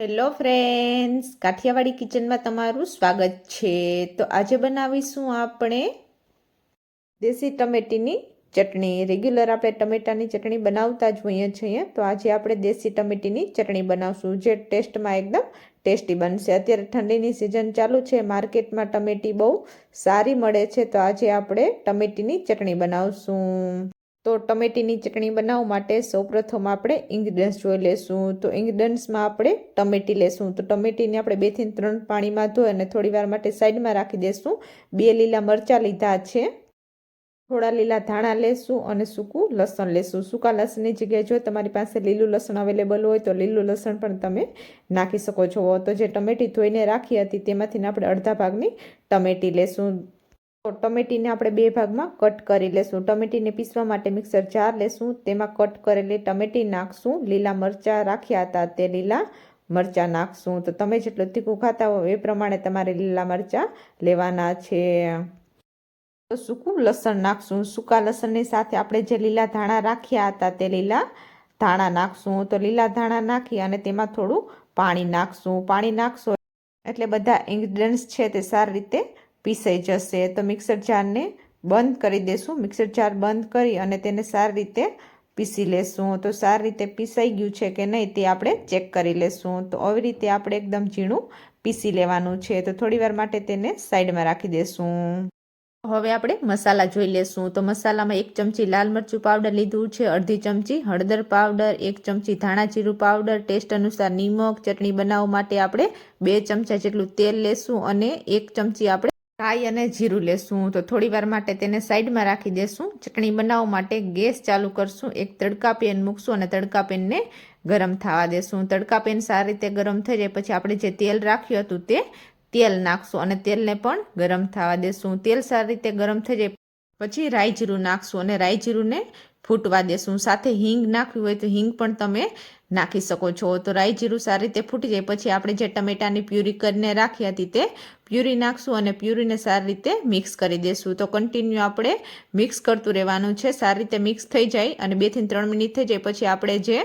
Hello friends Kathiawadi કિચનમાં તમારું સ્વાગત છે. તો આજે બનાવીશું આપણે દેશી ટમેટીની ચટણી. રેગ્યુલર આપણે ટમેટાની ચટણી બનાવતા જ હોઈએ છીએ. તો આજે આપણે દેશી ટમેટીની ચટણી બનાવશું, જે ટેસ્ટમાં એકદમ ટેસ્ટી બનશે. અત્યારે ઠંડીની સિઝન ચાલુ છે. માર્કેટમાં ટમેટી બહુ સારી મળે છે. તો આજે આપણે ટમેટીની ચટણી બનાવશું. તો ટમેટીની ચટણી બનાવવા માટે સૌપ્રથમ આપણે ઇન્ગ્રીડિયન્ટ્સ જોઈ લેશું. તો ઇન્ગ્રીડિયન્ટ્સમાં આપણે ટમેટી લેશું. તો ટમેટીને આપણે બેથી ત્રણ પાણીમાં ધોઈ અને થોડી વાર માટે સાઈડમાં રાખી દેશું. બે લીલા મરચાં લીધા છે. થોડા લીલા ધાણા લેશું અને સૂકું લસણ લેશું. સૂકા લસણની જગ્યાએ જો તમારી પાસે લીલું લસણ અવેલેબલ હોય તો લીલું લસણ પણ તમે નાખી શકો છો. તો જે ટમેટી ધોઈને રાખી હતી તેમાંથી આપણે અડધા ભાગની ટમેટી લેશું. તો ટમેટીને આપણે બે ભાગમાં કટ કરી લેશું. ટમેટીને પીસવા માટે મિક્સર જાર લેશું. તેમાં કટ કરેલી ટમેટી નાખશું. લીલા મરચાં રાખ્યા હતા તે લીલા મરચાં નાખશું. તો તમે જેટલું તીખું ખાતા હો એ પ્રમાણે તમારે લીલા મરચાં લેવાના છે. તો સૂકું લસણ નાખશું. સૂકા લસણની સાથે આપણે જે લીલા ધાણા રાખ્યા હતા તે લીલા ધાણા નાખશું. તો લીલા ધાણા નાખી અને તેમાં થોડું પાણી નાખશું. પાણી નાખશો એટલે બધા ઇન્ગ્રીડિયન્ટ્સ છે તે સારી રીતે પીસાઈ જશે તો મિક્સર જારને બંધ કરી દેશું. મિક્સર જાર બંધ કરી અને તેને સારી રીતે પીસી લેશું. તો સારી રીતે પીસાઈ ગયું છે કે નહીં તે આપણે ચેક કરી લેશું. તો આવી રીતે આપણે એકદમ ઝીણું પીસી લેવાનું છે. તો થોડીવાર માટે તેને સાઈડમાં રાખી દેશું. હવે આપણે મસાલા જોઈ લેશું. તો મસાલામાં એક ચમચી લાલ મરચું પાવડર લીધું છે, અડધી ચમચી હળદર પાવડર, એક ચમચી ધાણા જીરું પાવડર, ટેસ્ટ અનુસાર નિમક, ચટણી બનાવવા માટે આપણે બે ચમચા જેટલું તેલ લેશું અને એક ચમચી આપણે રાઈ અને જીરું લેશું. તો થોડી વાર માટે તેને સાઈડમાં રાખી દેશું. ચટણી બનાવવા માટે ગેસ ચાલુ કરશું. એક તડકા પેન મૂકશું અને તડકા પેનને ગરમ થવા દેશું. તડકા પેન સારી રીતે ગરમ થઈ જાય પછી આપણે જે તેલ રાખ્યું હતું તે તેલ નાખશું અને તેલને પણ ગરમ થવા દેશું. તેલ સારી રીતે ગરમ થઈ જાય પછી રાઈ જીરું નાખશું અને રાઈ જીરુંને ફૂટવા દેશું. સાથે હિંગ નાખવી હોય તો હિંગ પણ તમે નાખી શકો છો. તો રાઈ જીરું સારી રીતે ફૂટી જાય. પછી આપણે જે ટમેટાની પ્યુરી કરીને રાખી હતી તે પ્યુરી નાખશું અને પ્યુરીને સારી રીતે મિક્સ કરી દઈશું તો કન્ટિન્યુ આપણે મિક્સ કરતું રહેવાનું છે. સારી રીતે મિક્સ થઈ જાય અને બેથી ત્રણ મિનિટ થઈ જાય. પછી આપણે જે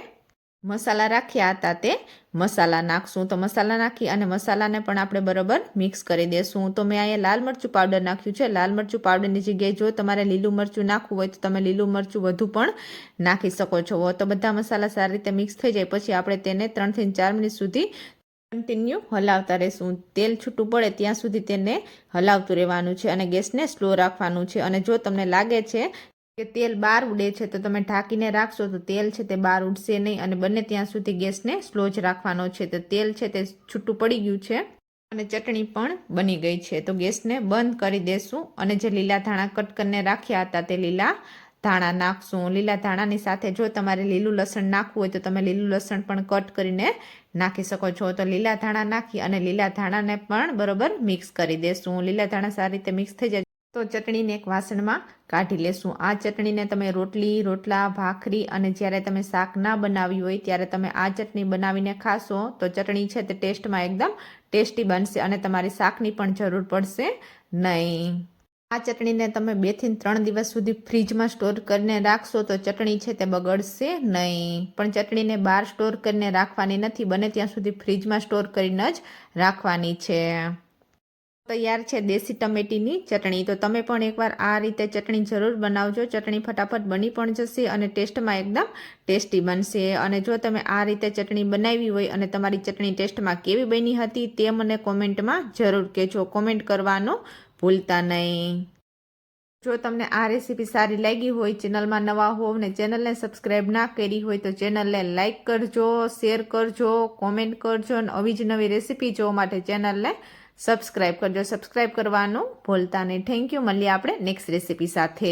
મસાલા રાખ્યા હતા તે મસાલા નાખશું. તો મસાલા નાખી અને મસાલાને પણ આપણે બરાબર મિક્સ કરી દેશું. તો મેં અહીંયા લાલ મરચું પાવડર નાખ્યું છે. લાલ મરચું પાવડરની જગ્યાએ જો તમારે લીલું મરચું નાખવું હોય તો તમે લીલું મરચું વધુ પણ નાખી શકો છો. તો બધા મસાલા સારી રીતે મિક્સ થઈ જાય. પછી આપણે તેને ત્રણથી ચાર મિનિટ સુધી કન્ટિન્યુ હલાવતા રહેશું. તેલ છૂટું પડે ત્યાં સુધી તેને હલાવતું રહેવાનું છે અને ગેસને સ્લો રાખવાનું છે. અને જો તમને લાગે છે કે તેલ બહાર ઉડે છે, તો તમે ઢાંકીને રાખશો તો તેલ છે તે બહાર ઉડશે નહીં અને બંને ત્યાં સુધી ગેસને સ્લો જ રાખવાનો છે. તો તેલ છે તે છૂટું પડી ગયું છે અને ચટણી પણ બની ગઈ છે. તો ગેસને બંધ કરી દેશું અને જે લીલા ધાણા કટ કરીને રાખ્યા હતા તે લીલા ધાણા નાખશું. લીલા ધાણાની સાથે જો તમારે લીલું લસણ નાખવું હોય તો તમે લીલું લસણ પણ કટ કરીને નાખી શકો છો. તો લીલા ધાણા નાખી અને લીલા ધાણાને પણ બરોબર મિક્સ કરી દેશું. લીલા ધાણા સારી રીતે મિક્સ થઈ જાય તો ચટણીને એક વાસણમાં કાઢી લેશું. આ ચટણીને તમે રોટલી, રોટલા, ભાખરી અને જ્યારે તમે શાક ના બનાવ્યું હોય ત્યારે તમે આ ચટણી બનાવીને ખાશો તો ચટણી છે તે ટેસ્ટમાં એકદમ ટેસ્ટી બનશે અને તમારી શાકની પણ જરૂર પડશે નહીં. આ ચટણીને તમે બેથી ત્રણ દિવસ સુધી ફ્રીજમાં સ્ટોર કરીને રાખશો તો ચટણી છે તે બગડશે નહીં. પણ ચટણીને બહાર સ્ટોર કરીને રાખવાની નથી. બને ત્યાં સુધી ફ્રીજમાં સ્ટોર કરીને જ રાખવાની છે. તૈયાર છે દેશી ટમેટીની ચટણી. તો તમે પણ એકવાર આ રીતે ચટણી જરૂર બનાવજો. ચટણી ફટાફટ બની પણ જશે અને ટેસ્ટમાં એકદમ ટેસ્ટી બનશે. અને જો તમે આ રીતે ચટણી બનાવી હોય અને તમારી ચટણી ટેસ્ટમાં કેવી બની હતી તે મને કોમેન્ટમાં જરૂર કહેજો. કોમેન્ટ કરવાનું ભૂલતા નહીં. જો તમને આ રેસીપી સારી લાગી હોય, ચેનલમાં નવા હોવ ને ચેનલને સબસ્ક્રાઈબ ના કરી હોય, તો ચેનલને લાઇક કરજો, શેર કરજો, કોમેન્ટ કરજો અને આવી જ નવી રેસીપી જોવા માટે ચેનલને સબસ્ક્રાઈબ કરજો. સબસ્ક્રાઈબ કરવાનું ભૂલતા નહીં. થેન્ક યુ મળીએ આપણે નેક્સ્ટ રેસીપી સાથે.